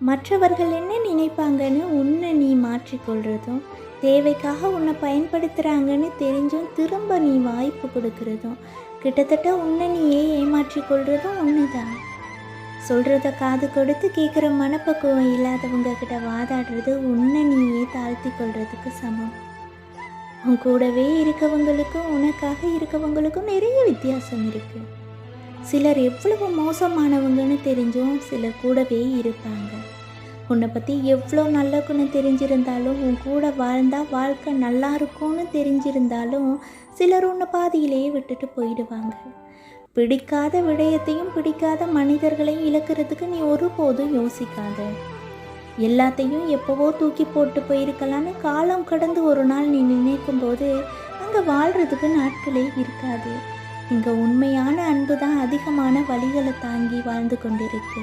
மற்றவர்கள் என்ன நினைப்பாங்கன்னு உன்னை நீ மாற்றிக்கொள்றதும் தேவைக்காக உன்னை பயன்படுத்துகிறாங்கன்னு தெரிஞ்சும் திரும்ப நீ வாய்ப்பு கொடுக்கறதும் கிட்டத்தட்ட உன்னை நீயே ஏமாற்றிக் கொள்றதும் ஒன்று தான் சொல்கிறத காது கொடுத்து கேட்குற மனப்பக்குவம் இல்லாதவங்க கிட்ட வாதாடுறது உன்னை நீயே தாழ்த்தி கொள்றதுக்கு சமம். உன் கூடவே இருக்கவங்களுக்கும் உனக்காக இருக்கவங்களுக்கும் நிறைய வித்தியாசம் இருக்குது சிலர் எவ்வளவு மோசமானவங்கன்னு தெரிஞ்சும் சிலர் கூடவே இருப்பாங்க. உன்னை பற்றி எவ்வளோ நல்ல குணம் தெரிஞ்சிருந்தாலும் உன் கூட வாழ்ந்தா வாழ்க்கை நல்லா இருக்கும்னு தெரிஞ்சிருந்தாலும் சிலர் உன்னை பாதியிலேயே விட்டுட்டு போயிடுவாங்க. பிடிக்காத விடயத்தையும் பிடிக்காத மனிதர்களையும் இழக்கிறதுக்கு நீ ஒருபோதும் யோசிக்காத. எல்லாத்தையும் எப்போவோ தூக்கி போட்டு போயிருக்கலான்னு காலம் கடந்து ஒரு நாள் நீ நினைக்கும் போது அங்கே வாழ்கிறதுக்கு நாட்களே இருக்காது. இங்கே உண்மையான அன்பு தான் அதிகமான வழிகளை தாங்கி வாழ்ந்து கொண்டிருக்கு